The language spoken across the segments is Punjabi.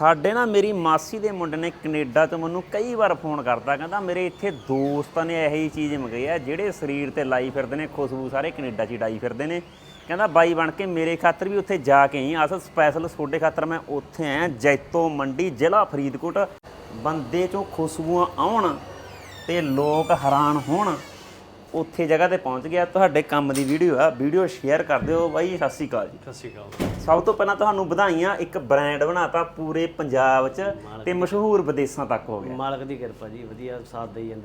ਸਾਡੇ ਨਾ ਮੇਰੀ ਮਾਸੀ ਦੇ ਮੁੰਡੇ ਨੇ ਕੈਨੇਡਾ ਤੋਂ ਮੈਨੂੰ ਕਈ ਵਾਰ ਫੋਨ ਕਰਤਾ, ਕਹਿੰਦਾ ਮੇਰੇ ਇੱਥੇ ਦੋਸਤਾਂ ਨੇ ਇਹੋ ਜਿਹੀ ਚੀਜ਼ ਮੰਗਾਈ ਆ ਜਿਹੜੇ ਸਰੀਰ ਤੇ ਲਾਈ ਫਿਰਦੇ ਨੇ, ਖੁਸ਼ਬੂ ਸਾਰੇ ਕੈਨੇਡਾ 'ਚ ਹੀ ਡਾਈ ਫਿਰਦੇ ਨੇ। ਕਹਿੰਦਾ ਬਾਈ ਬਣ ਕੇ ਮੇਰੇ ਖਾਤਰ ਵੀ ਉੱਥੇ ਜਾ ਕੇ ਆਈ, ਅਸਲ ਸਪੈਸ਼ਲ ਤੁਹਾਡੇ ਖਾਤਰ ਮੈਂ ਉੱਥੇ ਆਇਆ, ਜੈਤੋ ਮੰਡੀ, ਜ਼ਿਲ੍ਹਾ ਫਰੀਦਕੋਟ। ਬੰਦੇ 'ਚੋਂ ਖੁਸ਼ਬੂਆਂ ਆਉਣ ਤੇ ਲੋਕ ਹੈਰਾਨ ਹੋਣ। ਉੱਥੇ ਜਗ੍ਹਾ ਤੇ ਪਹੁੰਚ ਗਿਆ। ਤੁਹਾਡੇ ਕੰਮ ਦੀ ਵੀਡੀਓ ਆ ਵੀਡੀਓ ਸ਼ੇਅਰ ਕਰ ਦਿਓ ਬਾਈ ਸਤਿ ਸ਼੍ਰੀ ਅਕਾਲ ਜੀ। ਸਤਿ ਸ਼੍ਰੀ ਅਕਾਲ ਸਭ ਤੋਂ ਪਹਿਲਾਂ ਤੁਹਾਨੂੰ ਵਧਾਈਆਂ ਇੱਕ ਬ੍ਰਾਂਡ ਬਣਾਤਾ ਪੂਰੇ ਪੰਜਾਬ 'ਚ ਤੇ ਮਸ਼ਹੂਰ ਵਿਦੇਸ਼ਾਂ ਤੱਕ ਹੋ ਗਿਆ। ਮਾਲਕ ਦੀ ਕਿਰਪਾ ਜੀ ਵਧੀਆ ਸਾਥ ਦੇਈ ਜਾਂਦੇ।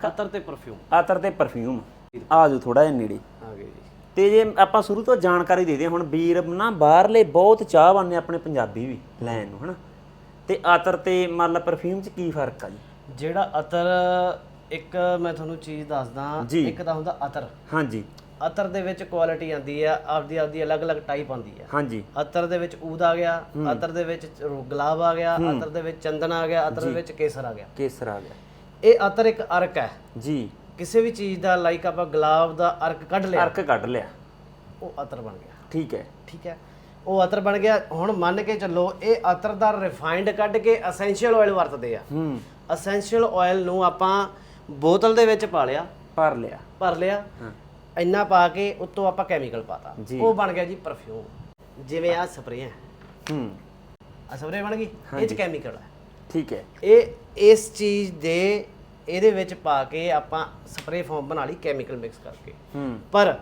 ਕਤਰ ਤੇ ਪਰਫਿਊਮ ਆਤਰ ਤੇ ਪਰਫਿਊਮ ਆ ਜਾਓ ਥੋੜਾ ਜਿਹਾ ਨੇੜੇ। ਆ ਗਏ ਜੀ। ਤੇ ਜੇ ਆਪਾਂ ਸ਼ੁਰੂ ਤੋਂ ਜਾਣਕਾਰੀ ਦੇ ਦਈਏ ਹੁਣ ਵੀਰ ਨਾ ਬਾਹਰਲੇ ਬਹੁਤ ਚਾਹਵਾਨ ਨੇ ਆਪਣੇ ਪੰਜਾਬੀ ਵੀ ਲੈਣ ਨੂੰ ਹਨਾ। ਤੇ ਆਤਰ ਤੇ ਮੰਨ ਲਾ ਪਰਫਿਊਮ 'ਚ ਕੀ ਫ਼ਰਕ ਆ ਜੀ? ਜਿਹੜਾ ਅਤਰ ਇੱਕ ਮੈਂ ਤੁਹਾਨੂੰ ਚੀਜ਼ ਦੱਸਦਾ ਜੀ। ਇੱਕ ਤਾਂ ਹੁੰਦਾ ਅਤਰ। ਹਾਂਜੀ। ਅਤਰ ਦੇ ਵਿੱਚ ਕੁਆਲਿਟੀ ਆਂਦੀ ਆ ਆਪਦੀ ਆਪਦੀ ਅਲੱਗ-ਅਲੱਗ ਟਾਈਪ ਆਂਦੀ ਆ। ਹਾਂਜੀ। ਅਤਰ ਦੇ ਵਿੱਚ ਊਦ ਆ ਗਿਆ ਅਤਰ ਦੇ ਵਿੱਚ ਰੋ- ਗੁਲਾਬ ਆ ਗਿਆ ਅਤਰ ਦੇ ਵਿੱਚ ਚੰਦਨ ਆ ਗਿਆ ਅਤਰ ਦੇ ਵਿੱਚ ਕੇਸਰ ਆ ਗਿਆ। ਕੇਸਰ ਆ ਗਿਆ। ਇਹ ਅਤਰ ਇੱਕ ਅਰਕ ਹੈ। ਜੀ। ਕਿਸੇ ਵੀ ਚੀਜ਼ ਦਾ ਲਾਈਕ ਆਪਾਂ ਗੁਲਾਬ ਦਾ ਅਰਕ ਕੱਢ ਲਿਆ। ਅਰਕ ਕੱਢ ਲਿਆ। ਉਹ ਅਤਰ ਬਣ ਗਿਆ। ਠੀਕ ਹੈ। ਠੀਕ ਹੈ। ਉਹ ਅਤਰ ਬਣ ਗਿਆ। ਹੁਣ ਮੰਨ ਕੇ ਚੱਲੋ ਇਹ ਅਤਰ ਦਾ ਰਿਫਾਈਨਡ ਕੱਢ ਕੇ ਅਸੈਂਸ਼ੀਅਲ ਆਇਲ ਵਰਤਦੇ ਆ। ਹੂੰ। ਅਸੈਂਸ਼ੀਅਲ ਆਇਲ ਨੂੰ ਆਪਾਂ ਬੋਤਲ ਦੇ ਵਿੱਚ ਪਾ ਲਿਆ। ਭਰ ਲਿਆ। ਭਰ ਲਿਆ। ਇੰਨਾ ਪਾ ਕੇ ਉੱਤੋਂ ਆਪਾਂ ਕੈਮੀਕਲ ਪਾਤਾ। ਜੀ। ਉਹ ਬਣ ਗਿਆ ਜੀ ਪਰਫਿਊਮ ਜਿਵੇਂ ਆ ਸਪਰੇਅ ਹੈ। ਹੂੰ। ਆ ਸਪਰੇਅ ਬਣ ਗਈ? ਇਹ ਚ ਕੈਮੀਕਲ ਹੈ। ਠੀਕ ਹੈ। ਇਹ ਇਸ ਚੀਜ਼ ਦੇ ਇਹਦੇ ਵਿੱਚ ਪਾ ਕੇ ਆਪਾਂ ਸਪਰੇਅ ਫਾਰਮ ਬਣਾ ਲਈ ਕੈਮੀਕਲ ਮਿਕਸ ਕਰਕੇ। ਹੂੰ। ਪਰ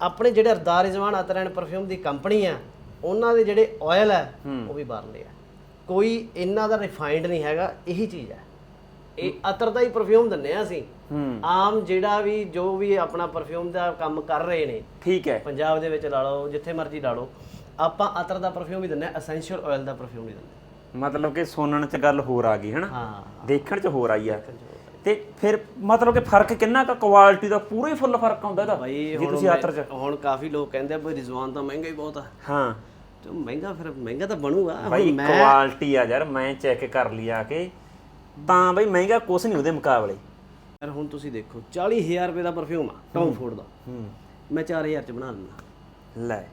ਆਪਣੇ ਜਿਹੜੇ ਅਰਦਾਰ ਰਿਜ਼ਵਾਨ ਅਤਰ ਐਂਡ ਪਰਫਿਊਮ ਦੀ ਕੰਪਨੀ ਆ ਉਹਨਾਂ ਦੇ ਜਿਹੜੇ ਆਇਲ ਹੈ ਉਹ ਵੀ ਬਾਹਰਲੇ ਆ ਕੋਈ ਇਹਨਾਂ ਦਾ ਰਿਫਾਈਨਡ ਨਹੀਂ ਹੈਗਾ ਇਹੀ ਚੀਜ਼ ਹੈ। ਇਹ ਅਤਰ ਦਾ ਹੀ ਪਰਫਿਊਮ ਦਿੰਨੇ ਆ ਅਸੀਂ। ਹੂੰ। ਆਮ ਜਿਹੜਾ ਵੀ ਜੋ ਵੀ ਆਪਣਾ ਪਰਫਿਊਮ ਦਾ ਕੰਮ ਕਰ ਰਹੇ ਨੇ ਠੀਕ ਹੈ। ਪੰਜਾਬ ਦੇ ਵਿੱਚ ਲਾ ਲਓ ਜਿੱਥੇ ਮਰਜ਼ੀ ਲਾ ਲਓ ਆਪਾਂ ਅਤਰ ਦਾ ਪਰਫਿਊਮ ਵੀ ਦਿੰਨੇ ਆ ਐਸੈਂਸ਼ੀਅਲ ਆਇਲ ਦਾ ਪਰਫਿਊਮ ਵੀ ਦਿੰਨੇ ਮਤਲਬ ਕਿ ਸੁਣਨ 'ਚ ਗੱਲ ਹੋਰ ਆ ਗਈ ਹਨਾ? ਹਾਂ। ਦੇਖਣ 'ਚ ਹੋਰ ਆਈ ਆ। ਤੇ ਫਿਰ ਮਤਲਬ ਕਿ ਫ਼ਰਕ ਕਿੰਨਾ ਕੁ ਕੁਆਲਿਟੀ ਦਾ ਪੂਰਾ ਹੀ ਫੁੱਲ ਫ਼ਰਕ ਆਉਂਦਾ ਇਹਦਾ ਜੇ ਤੁਸੀਂ ਆਤਰ 'ਚ। ਹੁਣ ਕਾਫੀ ਲੋਕ ਕਹਿੰਦੇ ਆ ਬਈ ਰਿਜ਼ਵਾਨ ਤਾਂ ਮਹਿੰਗਾ ਹੀ ਬਹੁਤ ਆ। ਹਾਂ। ਤੇ ਮਹਿੰਗਾ ਫਿਰ ਮਹਿੰਗਾ ਤਾਂ ਬਣੂਗਾ। ਹੁਣ ਮੈਂ ਕੁਆਲਿਟੀ ਆ ਯਾਰ ਮੈਂ ਚੈੱਕ ਕਰ ਲਈ ਆ ਕੇ ਤਾਂ ਬਈ ਮਹਿੰਗਾ ਕੁਛ ਨਹੀਂ ਉਹਦੇ ਮੁਕਾਬਲੇ। ਯਾਰ ਹੁਣ ਤੁਸੀਂ ਦੇਖੋ 40000 ਰੁਪਏ ਦਾ ਪਰਫਿਊਮ ਆ ਟੌਮ ਫੋਰਡ ਦਾ। ਹੂੰ। ਮੈਂ 4000 ਚ ਬਣਾ ਦਿੰਦਾ ਲੈ।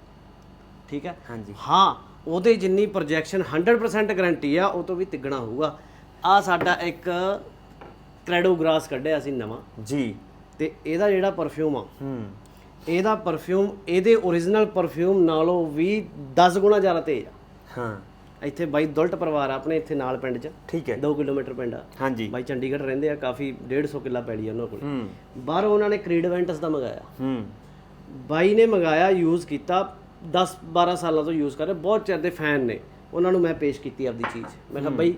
ਠੀਕ ਹੈ? ਹਾਂਜੀ। ਹਾਂ ਉਹਦੇ ਜਿੰਨੀ ਪ੍ਰੋਜੈਕਸ਼ਨ 100% ਗਾਰੰਟੀ ਆ ਉਹ ਤੋਂ ਵੀ ਤਿੱਗਣਾ ਹੋਊਗਾ। ਆ ਸਾਡਾ ਇੱਕ ਕ੍ਰੈਡੋ ਗ੍ਰਾਸ ਕੱਢਿਆ ਸੀ ਨਵਾਂ। ਜੀ। ਤੇ ਇਹਦਾ ਜਿਹੜਾ ਪਰਫਿਊਮ ਆ ਹੂੰ। ਇਹਦਾ ਪਰਫਿਊਮ ਇਹਦੇ origignal ਪਰਫਿਊਮ ਨਾਲੋਂ ਵੀ 10 ਗੁਣਾ ਜ਼ਿਆਦਾ ਤੇਜ਼ ਆ। ਹਾਂ। ਇੱਥੇ ਬਾਈ ਦੁਲਟ ਪਰਿਵਾਰ ਆ ਆਪਣੇ ਇੱਥੇ ਨਾਲ ਪਿੰਡ 'ਚ। ਠੀਕ ਹੈ। 2 ਕਿਲੋਮੀਟਰ ਪਿੰਡ ਆ। ਹਾਂਜੀ। ਬਾਈ ਚੰਡੀਗੜ੍ਹ ਰਹਿੰਦੇ ਆ ਕਾਫੀ 150 ਕਿੱਲਾ ਪੈਲੀ ਆ ਉਹਨਾਂ ਕੋਲ। ਹੂੰ। ਬਾਹਰੋਂ ਉਹਨਾਂ ਨੇ ਕ੍ਰੀਡ ਵੈਂਟਸ ਦਾ ਮੰਗਾਇਆ। ਹੂੰ। ਬਾਈ ਨੇ ਮੰਗਾਇਆ ਯੂਜ਼ ਕੀਤਾ 10 12 ਸਾਲਾਂ ਤੋਂ ਯੂਜ਼ ਕਰ ਰਹੇ ਬਹੁਤ ਚਿਰ ਦੇ ਫੈਨ ਨੇ। ਉਹਨਾਂ ਨੂੰ ਮੈਂ ਪੇਸ਼ ਕੀਤੀ ਆਪਦੀ ਚੀਜ਼। ਮੈਂ ਕਿਹਾ ਬਾਈ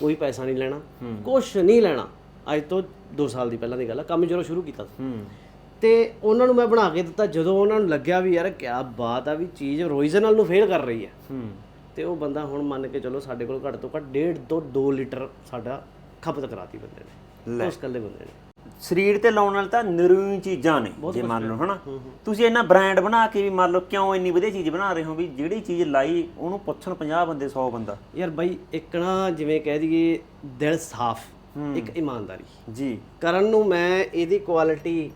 ਕੋਈ ਪੈਸਾ ਨਹੀਂ ਲੈਣਾ ਕੁਛ ਨਹੀਂ ਲੈਣਾ। ਅੱਜ ਤੋਂ 2 ਸਾਲ ਦੀ ਪਹਿਲਾਂ ਦੀ ਗੱਲ ਆ ਕੰਮ ਜਦੋਂ ਸ਼ੁਰੂ ਕੀਤਾ ਸੀ। ਹੂੰ। ਤੇ ਉਹਨਾਂ ਨੂੰ ਮੈਂ ਬਣਾ ਕੇ ਦਿੱਤਾ ਜਦੋਂ ਉਹਨਾਂ ਨੂੰ ਲੱਗਿਆ ਵੀ ਯਾਰ ਕੀ ਬਾਤ ਆ ਵੀ ਚੀਜ਼ ਓਰੀਜਨਲ ਨੂੰ ਫੇਲ ਕਰ ਰਹੀ ਹੈ। ਹੂੰ। ਤੇ ਉਹ ਬੰਦਾ ਹੁਣ ਮੰਨ ਕੇ ਚਲੋ ਸਾਡੇ ਕੋਲ ਘੱਟ ਤੋਂ ਘੱਟ 1.5 ਤੋਂ 2 ਲੀਟਰ ਸਾਡਾ ਖਪਤ ਕਰਾਤੀ ਬੰਦੇ ਨੇ। ਉਸ ਕੱਲੇ ਬੰਦੇ ਨੇ। ਸਰੀਰ ਤੇ ਲਾਉਣ ਨਾਲ ਤਾਂ ਨਿਰੂਈ ਚੀਜ਼ਾਂ ਨੇ ਜੇ ਮੰਨ ਲਓ ਹਨਾ? ਤੁਸੀਂ ਇਹਨਾਂ ਬ੍ਰਾਂਡ ਬਣਾ ਕੇ ਵੀ ਮੰਨ ਲਓ ਕਿਉਂ ਇੰਨੀ ਵਧੀਆ ਚੀਜ਼ ਬਣਾ ਰਹੇ ਹੋ ਵੀ ਜਿਹੜੀ ਚੀਜ਼ ਲਾਈ ਉਹਨੂੰ ਪੁੱਛਣ 50 ਬੰਦੇ 100 ਬੰਦਾ? ਯਾਰ ਬਾਈ ਇੱਕ ਨਾ ਜਿਵੇਂ ਕਹਿ ਦਈਏ ਦਿਲ ਸਾਫ਼ ਇੱਕ ਇਮਾਨਦਾਰੀ। ਜੀ। ਕਰਨ ਨੂੰ ਮੈਂ ਇਹਦੀ ਕੁਆਲਿਟੀ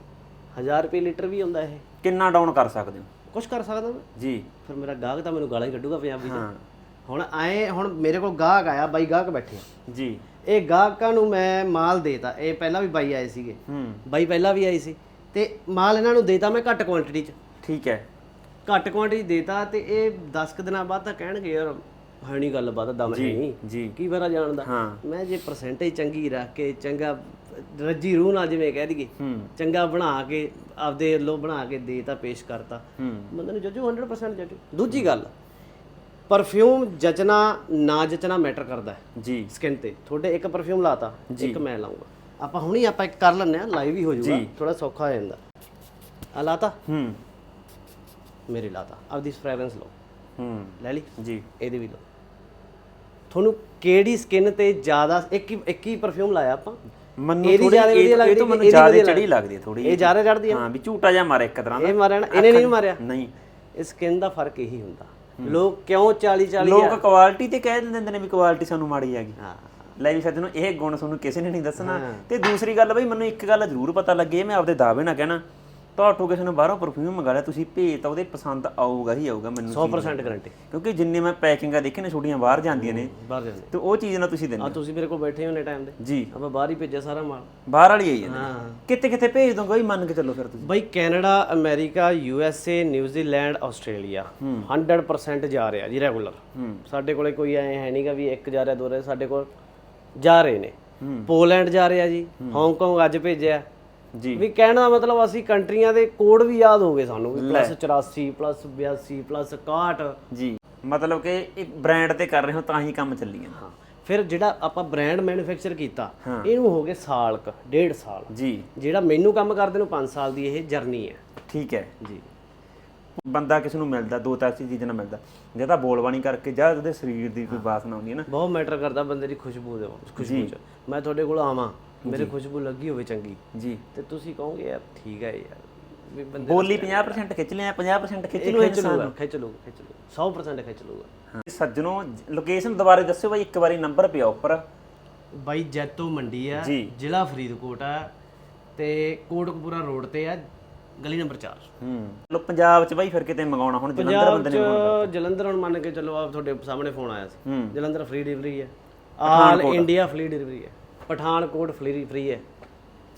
1000 ਰੁਪਏ ਲੀਟਰ ਵੀ ਹੁੰਦਾ ਇਹ। ਕਿੰਨਾ ਡਾਊਨ ਕਰ ਸਕਦੇ ਹੋ? ਕੁਝ ਕਰ ਸਕਦਾ ਮੈਂ? ਜੀ। ਫਿਰ ਮੇਰਾ ਗਾਹਕ ਤਾਂ ਮੈਨੂੰ ਗਾਲਾਂ ਹੀ ਕੱਢੂਗਾ ਪੰਜਾਬੀ ਹਾਂ। ਚ ਹੁਣ ਆਏ ਹੁਣ ਮੇਰੇ ਕੋਲ ਗਾਹਕ ਆਇਆ ਬਾਈ ਗਾਹਕ ਬੈਠੇ ਆ। ਜੀ। ਇਹ ਗਾਹਕਾਂ ਨੂੰ ਮੈਂ ਮਾਲ ਦੇਤਾ। ਇਹ ਪਹਿਲਾਂ ਵੀ ਬਾਈ ਆਏ ਸੀਗੇ। ਹੂੰ। ਬਾਈ ਪਹਿਲਾਂ ਵੀ ਆਈ ਸੀ। ਤੇ ਮਾਲ ਇਹਨਾਂ ਨੂੰ ਦੇਤਾ ਮੈਂ ਘੱਟ ਕੁਆਂਟੀਟੀ ਚ। ਠੀਕ ਹੈ। ਘੱਟ ਕੁਆਂਟੀਟੀ ਦੇਤਾ ਤੇ ਇਹ 10 ਕੁ ਦਿਨਾਂ ਬਾਅਦ ਤਾਂ ਕਹਿਣਗੇ ਯਾਰ ਹੈ ਨਹੀਂ ਗੱਲ ਬਾਤ ਦਮ ਹੈ ਨਹੀਂ ਜੀ। ਕੀ ਪਤਾ ਜਾਣਦਾ ਹਾਂ। ਮੈਂ ਜੇ ਪਰਸੈਂਟੇਜ ਚੰਗੀ ਰੱਖ ਕੇ ਚੰਗਾ ਰੱਜੀ ਰੂਹ ਨਾਲ ਜਿਵੇਂ ਕਹਿ ਦਈਏ ਚੰਗਾ ਬਣਾ ਕੇ ਆਪਦੇ ਵੱਲੋਂ ਬਣਾ ਕੇ ਦੇਤਾ ਪੇਸ਼ ਕਰਤਾ। ਬੰਦੇ ਨੂੰ ਜੱਜੂ 100% ਜੱਜੂ। ਦੂਜੀ ਗੱਲ। ਪਰਫਿਊਮ ਜਚਣਾ ਨਾ ਜਚਣਾ ਮੈਟਰ ਕਰਦਾ ਹੈ ਜੀ। ਸਕਿਨ ਤੇ। ਤੁਹਾਡੇ ਇੱਕ ਪਰਫਿਊਮ ਲਾਤਾ ਇੱਕ ਮੈਂ ਲਾਉਂਗਾ ਆਪਾਂ ਹੁਣੀ ਆਪਾਂ ਇੱਕ ਕਰ ਲੈਂਦੇ ਆ ਲਾਈਵ ਹੀ ਹੋ ਜਾਊਗਾ ਥੋੜਾ ਸੌਖਾ ਹੋ ਜਾਂਦਾ। ਆ ਲਾਤਾ? ਹੂੰ। ਮੇਰੇ ਲਾਤਾ। ਆਪਦੀ ਫ੍ਰੈਗਰੈਂਸ ਲਓ। ਹੂੰ। ਲੈ ਲਈ? ਜੀ। ਇਹਦੀ ਵੀ ਲਓ। ਤੁਹਾਨੂੰ ਕਿਹੜੀ ਸਕਿਨ ਤੇ ਜ਼ਿਆਦਾ ਇੱਕ ਹੀ ਇੱਕ ਹੀ ਪਰਫਿਊਮ ਲਾਇਆ ਆਪਾਂ? ਮੈਨੂੰ ਇਹਦੀ ਥੋੜੀ ਜ਼ਿਆਦਾ ਵਧੀਆ ਇਹ ਲੱਗਦੀ ਤੋਂ ਮੈਨੂੰ ਜ਼ਿਆਦਾ ਚੜੀ ਲੱਗਦੀ। ਥੋੜੀ ਇਹ ਜ਼ਿਆਦਾ ਚੜਦੀ ਹਾਂ? ਵੀ ਝੂਟਾ ਜਿਹਾ ਮਾਰੇ ਇੱਕ ਤਰ੍ਹਾਂ ਦਾ ਇਹ ਮਾਰਿਆ? ਨਾ ਇਹਨੇ ਨਹੀਂ ਮਾਰਿਆ? ਨਹੀਂ। ਇਹ ਸਕਿਨ ਦਾ ਫ਼ਰਕ ਇਹੀ ਹੁੰਦਾ। ਲੋਕ ਕਿਉਂ 40 40 ਲੋਕ ਕੁਆਲਿਟੀ ਤੇ ਕਹਿ ਦਿੰਦੇ ਨੇ ਵੀ ਕੁਆਲਿਟੀ ਸਾਨੂੰ ਮਾੜੀ ਆ ਗਈ ਹਾਂ। ਲੈ ਵੀ ਸੱਜਣੋ ਇਹ ਗੁਣ ਤੁਹਾਨੂੰ ਕਿਸੇ ਨੇ ਨਹੀਂ ਦੱਸਣਾ। ਤੇ ਦੂਸਰੀ ਗੱਲ ਬਈ ਮੈਨੂੰ ਇੱਕ ਗੱਲ ਜ਼ਰੂਰ ਪਤਾ ਲੱਗੀ ਮੈਂ ਆਪਦੇ ਦਾਅਵੇ ਨਾਲ ਕਹਿਣਾ ਤੁਹਾਟੂ ਕਿਸੇ ਨੂੰ ਬਾਹਰੋਂ ਪਰਫਿਊਮ ਮੰਗਾ ਲਿਆ ਤੁਸੀਂ ਭੇਜ ਤਾਂ ਉਹਦੇ ਪਸੰਦ ਆਊਗਾ ਹੀ ਆਊਗਾ ਮੈਨੂੰ ਚੀਜ਼। 100% ਗਾਰੰਟੀ ਕਿਉਂਕਿ ਜਿੰਨੇ ਮੈਂ ਪੈਕਿੰਗਾਂ ਦੇਖੇ ਨੇ ਛੋਟੀਆਂ ਬਾਹਰ ਜਾਂਦੀਆਂ ਨੇ ਬਾਹਰ ਜਾਂਦੇ ਤੇ ਉਹ ਚੀਜ਼ ਨਾ ਤੁਸੀਂ ਆ ਦਿੰਦੇ ਤੁਸੀਂ ਮੇਰੇ ਕੋਲ ਬੈਠੇ ਹੋਣੇ ਟਾਈਮ ਦੇ। ਜੀ। ਆਪਾਂ ਬਾਹਰ ਹੀ ਭੇਜਿਆ ਸਾਰਾ ਮਾਲ। ਬਾਹਰ ਵਾਲੀ ਆਈ ਜਾਂਦੀ। ਹਾਂ। ਕਿੱਥੇ ਕਿੱਥੇ ਭੇਜ ਦੋਗੇ ਬਈ? ਮੰਨ ਕੇ ਚੱਲੋ ਫਿਰ ਤੁਸੀਂ। ਬਈ Canada America U S A New Zealand Australia. 100% ਜਾ ਰਿਹਾ ਜੀ ਰੈਗੂਲਰ ਹੂੰ। ਸਾਡੇ ਕੋਲੇ ਕੋਈ ਐ ਹੈ ਨਹੀਂਗਾ ਵੀ ਇੱਕ ਜਾ ਰਿਹਾ ਦੋ ਰਿਹਾ ਸਾਡੇ ਕੋਲ ਜਾ ਰਹੇ ਨੇ। ਪੋਲੈਂਡ ਜਾ ਰਿਹਾ ਜੀ। ਹਾਂਗਕਾਂਗ ਅੱਜ ਭੇਜਿਆ। ਜੀ। ਵੀ ਕਹਿਣ ਦਾ ਮਤਲਬ ਅਸੀਂ ਕੰਟਰੀਆਂ ਦੇ ਕੋਡ ਵੀ ਯਾਦ ਹੋ ਗਏ ਸਾਨੂੰ ਵੀ ਪਲੱਸ 84 ਪਲੱਸ 82 ਪਲੱਸ 61 ਜੀ। ਮਤਲਬ ਕਿ ਇੱਕ ਬ੍ਰਾਂਡ ਤੇ ਕਰ ਰਹੇ ਹੋ ਤਾਂ ਹੀ ਕੰਮ ਚੱਲੀ ਜਾਂਦਾ। ਹਾਂ। ਫਿਰ ਜਿਹੜਾ ਆਪਾਂ ਬ੍ਰਾਂਡ ਮੈਨੂਫੈਕਚਰ ਕੀਤਾ ਇਹਨੂੰ ਹੋ ਗਏ ਸਾਲ ਕ ਡੇਢ ਸਾਲ। ਜੀ। ਜਿਹੜਾ ਮੈਨੂੰ ਕੰਮ ਕਰਦੇ ਨੂੰ 5 ਸਾਲ ਦੀ ਇਹ ਜਰਨੀ ਹੈ। ਠੀਕ ਹੈ। ਜੀ। ਬੰਦਾ ਕਿਸ ਨੂੰ ਮਿਲਦਾ ਦੋ ਤਾਂ ਚੀਜ਼ਾਂ ਨਾਲ ਮਿਲਦਾ। ਜਾਂ ਤਾਂ ਬੋਲਬਾਣੀ ਕਰਕੇ ਜਾਂ ਉਹਦੇ ਸਰੀਰ ਦੀ ਕੋਈ ਬਾਸਨਾ ਹੁੰਦੀ ਹੈ ਨਾ। ਬਹੁਤ ਮੈਟਰ ਕਰਦਾ ਬੰਦੇ ਦੀ ਖੁਸ਼ਬੂ ਦੇ ਖੁਸ਼ਬੂ ਚ। ਮੈਂ ਤੁਹਾਡੇ ਕੋਲ ਆਵਾਂ। ਮੇਰੇ ਖੁਸ਼ਬੂ ਲੱਗੀ ਹੋਵੇ ਚੰਗੀ। ਜੀ। ਤੇ ਤੁਸੀਂ ਕਹੋਗੇ ਯਾਰ ਠੀਕ ਹੈ ਯਾਰ ਵੀ ਬੰਦੇ ਬੋਲੀ 50% ਖਿੱਚ ਲਿਆ 50% ਖਿੱਚ ਲਓ ਖਿੱਚ ਲੂਗਾ ਖਿੱਚ ਲੂਗਾ ਖਿੱਚ ਲੂਗਾ 100% ਖਿੱਚ ਲੂਗਾ ਸੱਜਣੋ ਲੋਕੇਸ਼ਨ ਦੁਬਾਰੇ ਦੱਸਿਓ ਬਾਈ ਇੱਕ ਵਾਰੀ ਨੰਬਰ ਪਿਆ ਉੱਪਰ। ਬਾਈ ਜੈਤੋ ਮੰਡੀ ਆ। ਜ਼ਿਲ੍ਹਾ ਫਰੀਦਕੋਟ ਆ ਤੇ ਕੋਟਕਪੂਰਾ ਰੋਡ ਤੇ ਆ ਗਲੀ ਨੰਬਰ 4 ਹੂੰ। ਲੋ ਪੰਜਾਬ ਚ ਬਾਈ ਫਿਰ ਕਿਤੇ ਮੰਗਾਉਣਾ ਹੁਣ ਜਲੰਧਰ ਬੰਦੇ ਨੇ ਚ ਜਲੰਧਰ ਹੁਣ ਮੰਨ ਕੇ ਚੱਲੋ ਆ ਤੁਹਾਡੇ ਸਾਹਮਣੇ ਫੋਨ ਆਇਆ ਸੀ। ਜਲੰਧਰ ਫ੍ਰੀ ਡਿਲੀਵਰੀ ਹੈ ਆਲ ਇੰਡੀਆ ਫ੍ਰੀ ਡਿਲੀਵਰੀ ਹੈ ਪਠਾਨਕੋਟ ਫ੍ਰੀ ਫ੍ਰੀ ਹੈ।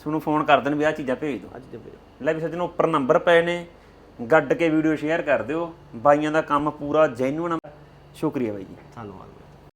ਤੁਹਾਨੂੰ ਫੋਨ ਕਰ ਦੇਣ ਵੀ ਆਹ ਚੀਜ਼ਾਂ ਭੇਜ ਦਿਓ। ਅੱਜ ਦੇ ਲੈ ਵੀ ਸੱਜਣੋ ਉੱਪਰ ਨੰਬਰ ਪਏ ਨੇ। ਗੱਡ ਕੇ ਵੀਡੀਓ ਸ਼ੇਅਰ ਕਰ ਦਿਓ। ਬਾਈਆਂ ਦਾ ਕੰਮ ਪੂਰਾ ਜੈਨੂਨ ਸ਼ੁਕਰੀਆ ਬਾਈ ਜੀ। ਧੰਨਵਾਦ